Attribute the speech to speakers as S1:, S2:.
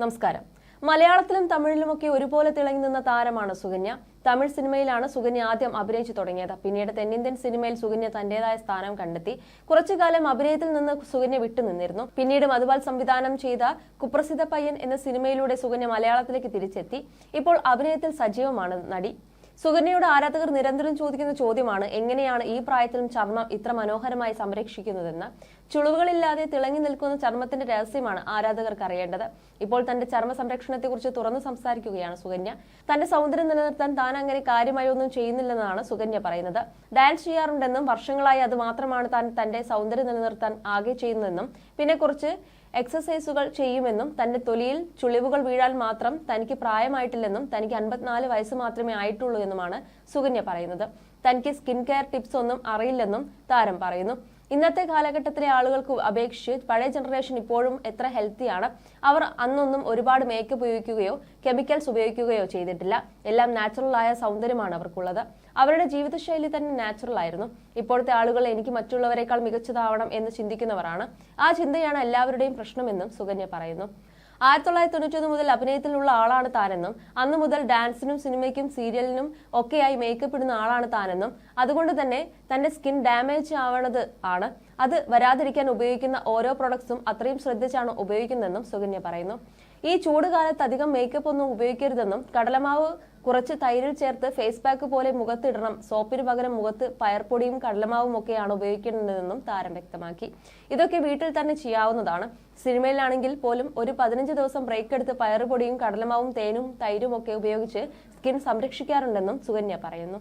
S1: നമസ്കാരം. മലയാളത്തിലും തമിഴിലുമൊക്കെ ഒരുപോലെ തിളങ്ങി നിന്ന താരമാണ് സുകന്യ. തമിഴ് സിനിമയിലാണ് സുകന്യ ആദ്യം അഭിനയിച്ചു തുടങ്ങിയത്. പിന്നീട് തെന്നിന്ത്യൻ സിനിമയിൽ സുകന്യ തന്റേതായ സ്ഥാനം കണ്ടെത്തി. കുറച്ചു കാലം അഭിനയത്തിൽ നിന്ന് സുകന്യ വിട്ടുനിന്നിരുന്നു പിന്നീട് മധുപാൽ സംവിധാനം ചെയ്ത കുപ്രസിദ്ധ പയ്യൻ എന്ന സിനിമയിലൂടെ സുകന്യ മലയാളത്തിലേക്ക് തിരിച്ചെത്തി. ഇപ്പോൾ അഭിനയത്തിൽ സജീവമാണ് നടി. സുകന്യയുടെ ആരാധകർ നിരന്തരം ചോദിക്കുന്ന ചോദ്യമാണ് എങ്ങനെയാണ് ഈ പ്രായത്തിലും ചർമ്മം ഇത്ര മനോഹരമായി സംരക്ഷിക്കുന്നതെന്ന്. ചുളിവുകളില്ലാതെ തിളങ്ങി നിൽക്കുന്ന ചർമ്മത്തിന്റെ രഹസ്യമാണ് ആരാധകർക്ക് അറിയേണ്ടത്. ഇപ്പോൾ തന്റെ ചർമ്മ സംരക്ഷണത്തെക്കുറിച്ച് തുറന്നു സംസാരിക്കുകയാണ് സുകന്യ. തന്റെ സൗന്ദര്യം നിലനിർത്താൻ താൻ അങ്ങനെ കാര്യമായി ഒന്നും ചെയ്യുന്നില്ലെന്നാണ് സുകന്യ പറയുന്നത്. ഡാൻസ് ചെയ്യാറുണ്ടെന്നും വർഷങ്ങളായി അത് മാത്രമാണ് താൻ തന്റെ സൗന്ദര്യം നിലനിർത്താൻ ആകെ ചെയ്യുന്നതെന്നും പിന്നെ കുറച്ച് എക്സസൈസുകൾ ചെയ്യുമെന്നും തന്റെ തൊലിയിൽ ചുളിവുകൾ വീഴാൻ മാത്രം തനിക്ക് പ്രായമായിട്ടില്ലെന്നും തനിക്ക് അൻപത്തിനാല് വയസ്സ് മാത്രമേ ആയിട്ടുള്ളൂ എന്നുമാണ് സുകന്യ പറയുന്നത്. തനിക്ക് സ്കിൻ കെയർ ടിപ്സ് ഒന്നും അറിയില്ലെന്നും താരം പറയുന്നു. ഇന്നത്തെ കാലഘട്ടത്തിലെ ആളുകൾക്ക് അപേക്ഷിച്ച് പഴയ ജനറേഷൻ ഇപ്പോഴും എത്ര ഹെൽത്തിയാണ് അവർ അന്നൊന്നും ഒരുപാട് മേക്കപ്പ് ഉപയോഗിക്കുകയോ കെമിക്കൽസ് ഉപയോഗിക്കുകയോ ചെയ്തിട്ടില്ല. എല്ലാം നാച്ചുറൽ ആയ സൗന്ദര്യമാണ് അവർക്കുള്ളത്. അവരുടെ ജീവിതശൈലി തന്നെ നാച്ചുറൽ ആയിരുന്നു. ഇപ്പോഴത്തെ ആളുകൾ എനിക്ക് മറ്റുള്ളവരെക്കാൾ മികച്ചതാവണം എന്ന് ചിന്തിക്കുന്നവരാണ്. ആ ചിന്തയാണ് എല്ലാവരുടെയും പ്രശ്നമെന്നും സുകന്യ പറയുന്നു. ആയിരത്തി തൊള്ളായിരത്തി തൊണ്ണൂറ്റൊന്ന് മുതൽ അഭിനയത്തിലുള്ള ആളാണ് താനെന്നും അന്ന് മുതൽ ഡാൻസിനും സിനിമയ്ക്കും സീരിയലിനും ഒക്കെയായി മേക്കപ്പ് ഇടുന്ന ആളാണ് താനെന്നും അതുകൊണ്ട് തന്നെ തന്റെ സ്കിൻ ഡാമേജ് ആവണത് ആണ്. അത് വരാതിരിക്കാൻ ഉപയോഗിക്കുന്ന ഓരോ പ്രൊഡക്ട്സും അത്രയും ശ്രദ്ധിച്ചാണ് ഉപയോഗിക്കുന്നതെന്നും സുകന്യ പറയുന്നു. ഈ ചൂട് കാലത്ത് അധികം മേക്കപ്പ് ഒന്നും ഉപയോഗിക്കരുതെന്നും കടലമാവ് കുറച്ച് തൈരിൽ ചേർത്ത് ഫേസ് പാക്ക് പോലെ മുഖത്തിടണം. സോപ്പിന് പകരം മുഖത്ത് പയർപ്പൊടിയും കടലമാവും ഒക്കെയാണ് ഉപയോഗിക്കേണ്ടതെന്നും താരം വ്യക്തമാക്കി. ഇതൊക്കെ വീട്ടിൽ തന്നെ ചെയ്യാവുന്നതാണ്. സിനിമയിലാണെങ്കിൽ പോലും ഒരു പതിനഞ്ച് ദിവസം ബ്രേക്ക് എടുത്ത് പയറുപൊടിയും കടലമാവും തേനും തൈരും ഒക്കെ ഉപയോഗിച്ച് സ്കിൻ സംരക്ഷിക്കാറുണ്ടെന്നും സുകന്യ പറയുന്നു.